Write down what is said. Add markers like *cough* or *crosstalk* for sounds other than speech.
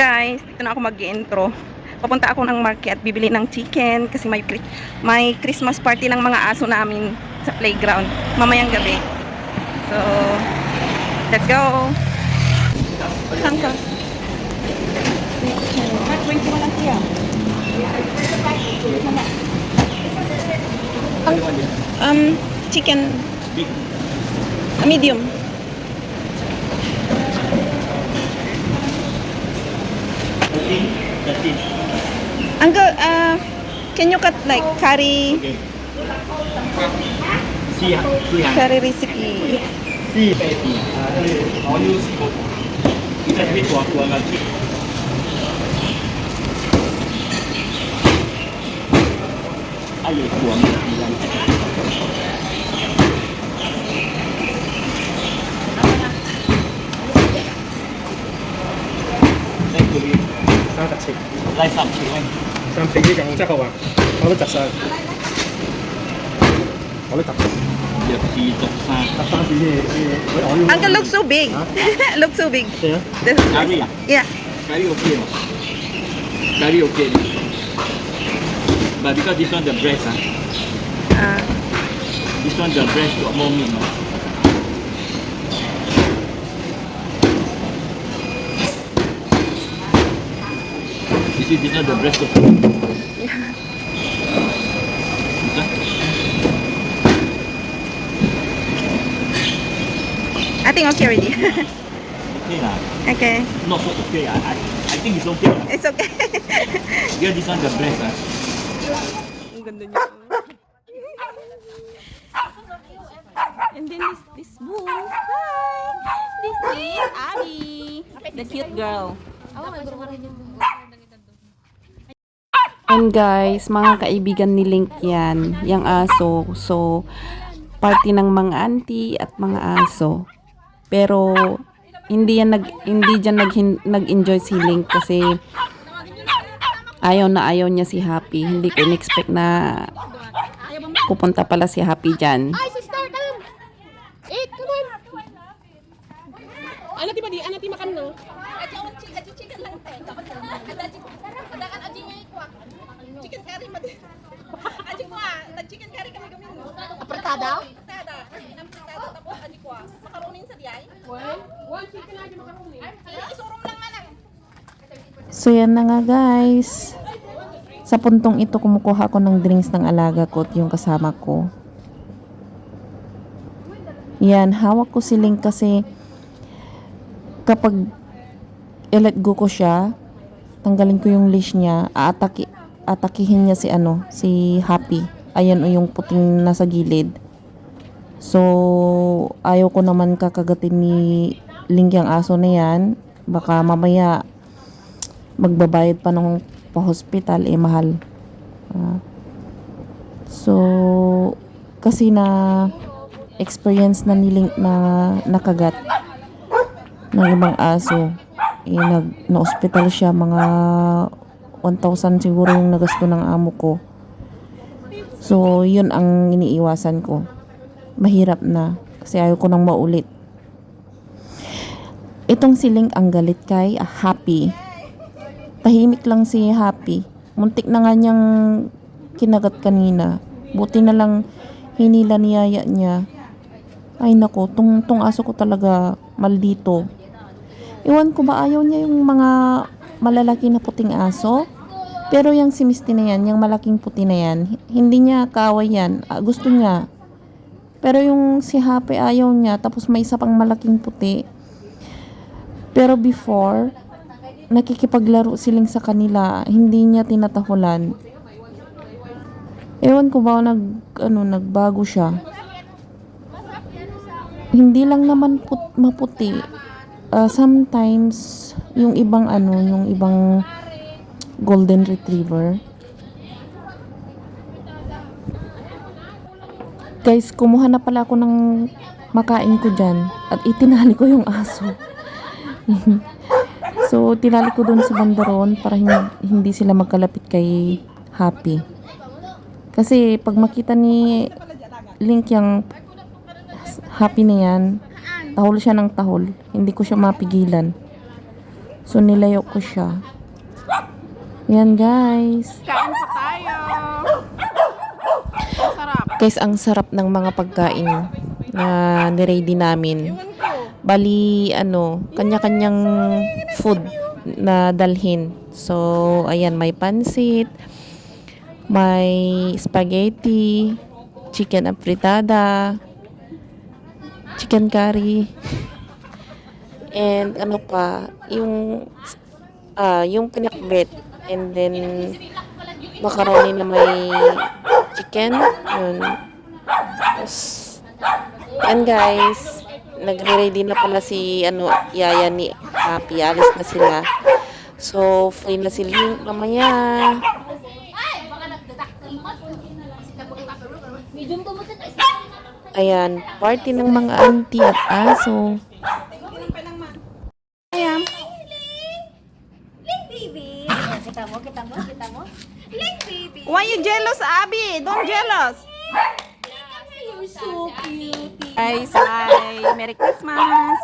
guys, dito na ako mag-intro. Papunta ako ng market, bibili ng chicken kasi may may Christmas party ng mga aso namin sa playground mamayang gabi. So, let's go. Tangka. Um, chicken. Medium. Uncle, uh, can you cut like curry, Okay. Curry recipe? Uh, all kita tua tua lagi. Ayo. Thank you. 三十七，拉三千蚊。三皮呢咁即系话，我都摘晒，我都摘，入市逐山。摘三皮呢呢，我我要。 Uncle looks so big. looks so big. 系啊， This, Curry ah? yeah. Curry okay no? Curry okay. But because this one the breast ah, Uh, this one the breast got more meat no? See this one the breast one? *laughs* I think okay already. Okay lah. *laughs* okay. Not so okay. I, I, I think it's okay. lah. It's okay. *laughs* Because this one the breast ah. Ang ganda niya. And then this this bull. Hi. This is Abby, the cute girl. And guys, mga kaibigan ni Link yan, yung aso. So, party ng mga auntie at mga aso. Pero, hindi yan nag, hindi dyan nag, nag-enjoy si Link kasi ayaw na ayaw niya si Happy. Hindi ko in-expect na pupunta pala si Happy dyan. Ay, sister, come! Eight, come on! Ano ti ba di? Ano ti makan no? Chicken curry mad. Aji ko ah, nag-chicken curry kami gamin. Apertada? Tada, nampritado tapos aji ko ah. Makaronin sa diay. One? One chicken na di makaroni. Ay, isurom lang manang. So yan na nga guys. Sa puntong ito kumukuha ko ng drinks ng alaga ko at yung kasama ko. Yan, hawak ko si Link kasi kapag i-let go ko siya, tanggalin ko yung leash niya, aataki, atakihin niya si ano, si Happy. Ayan o yung puting nasa gilid. So, ayaw ko naman kakagatin ni Link yung aso na yan. Baka mamaya magbabayad pa ng pa-hospital, eh mahal. Ah. so, kasi na experience na niling na nakagat ng ibang aso. Eh, nag, na-hospital siya mga 1,000 siguro yung nagasto ng amo ko. So, yun ang iniiwasan ko. Mahirap na. Kasi ayaw ko nang maulit. Itong si Link ang galit kay Happy tahimik lang si Happy. Muntik na nga niyang kinagat kanina. Buti na lang hinila niyaya niya. Ay nako, tong, tong aso ko talaga maldito. Iwan ko ba ayaw niya yung mga malalaki na puting aso? Pero yung si Misty na yan, yung malaking puti na yan, hindi niya kaaway yan. Ah, gusto niya. Pero yung si Happy ayaw niya, tapos may isa pang malaking puti. Pero before, nakikipaglaro siling sa kanila, hindi niya tinatahulan. Ewan ko ba nag ano nagbago siya. Hindi lang naman put, maputi. Ah, sometimes yung ibang ano, yung ibang golden retriever. Guys, kumuha na pala ako ng makain ko dyan at itinali ko yung aso. *laughs* So, tinali ko dun sa bandaron para hindi sila magkalapit kay Happy. Kasi, pag makita ni Link yung Happy na yan, tahol siya ng tahol. Hindi ko siya mapigilan. So, nilayo ko siya. Yan, guys. Kain pa tayo. Sarap. Guys, ang sarap ng mga pagkain na niready namin. Bali, ano, kanya-kanyang food na dalhin. So, ayan, may pansit, may spaghetti, chicken apritada, chicken curry, and ano pa, yung, ah, yung pinakbet, and then, macaroni na may chicken, yun. Tapos, yan guys, nagre-ready na pala si, ano, yaya ni Happy, alis na sila. So, free na sila yung mamaya. Ayan, party ng mga auntie at aso. Ling baby. Kita mo, kita mo, kita mo. Ling baby. Why you jealous, Abby? Don't jealous. You're so cute. Guys, hi. Merry Christmas.